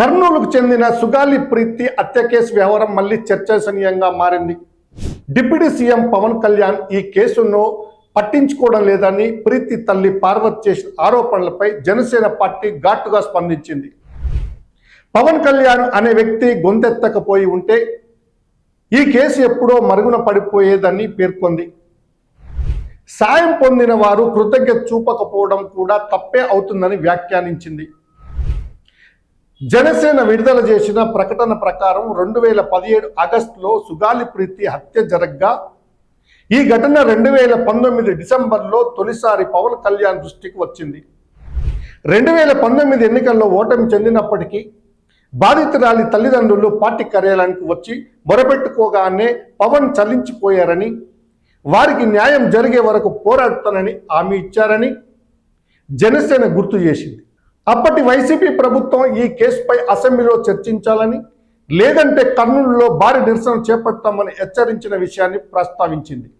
కర్నూలుకు చెందిన సుగాలి ప్రీతి హత్య కేసు వ్యవహారం మళ్ళీ చర్చనీయంగా మారింది. డిప్యూటీ సీఎం పవన్ కళ్యాణ్ ఈ కేసును పట్టించుకోవడం లేదని ప్రీతి తల్లి పార్వతి చేసిన ఆరోపణలపై జనసేన పార్టీ ఘాటుగా స్పందించింది. పవన్ కళ్యాణ్ అనే వ్యక్తి గొంతెత్తకపోయి ఉంటే ఈ కేసు ఎప్పుడో మరుగున పడిపోయేదని పేర్కొంది. సాయం పొందిన వారు కృతజ్ఞత చూపకపోవడం కూడా తప్పే అవుతుందని వ్యాఖ్యానించింది. జనసేన విడుదల చేసిన ప్రకటన ప్రకారం రెండు వేల పదిహేడు ఆగస్టులో సుగాలి ప్రీతి హత్య జరగ్గా. ఈ ఘటన రెండు వేల పంతొమ్మిది డిసెంబర్లో తొలిసారి పవన్ కళ్యాణ్ దృష్టికి వచ్చింది. రెండు వేల పంతొమ్మిది ఎన్నికల్లో ఓటమి చెందినప్పటికీ బాధితురాలి తల్లిదండ్రులు పార్టీ కార్యాలయానికి వచ్చి మొరపెట్టుకోగానే పవన్ చలించిపోయారని వారికి న్యాయం జరిగే వరకు పోరాడుతానని హామీ ఇచ్చారని జనసేన గుర్తు చేసింది. అప్పటి వైసీపీ ప్రభుత్వం ఈ కేసుపై అసెంబ్లీలో చర్చించాలని లేదంటే కర్నూలులో భారీ నిరసన చేపడతామని హెచ్చరించిన విషయాన్ని ప్రస్తావించింది.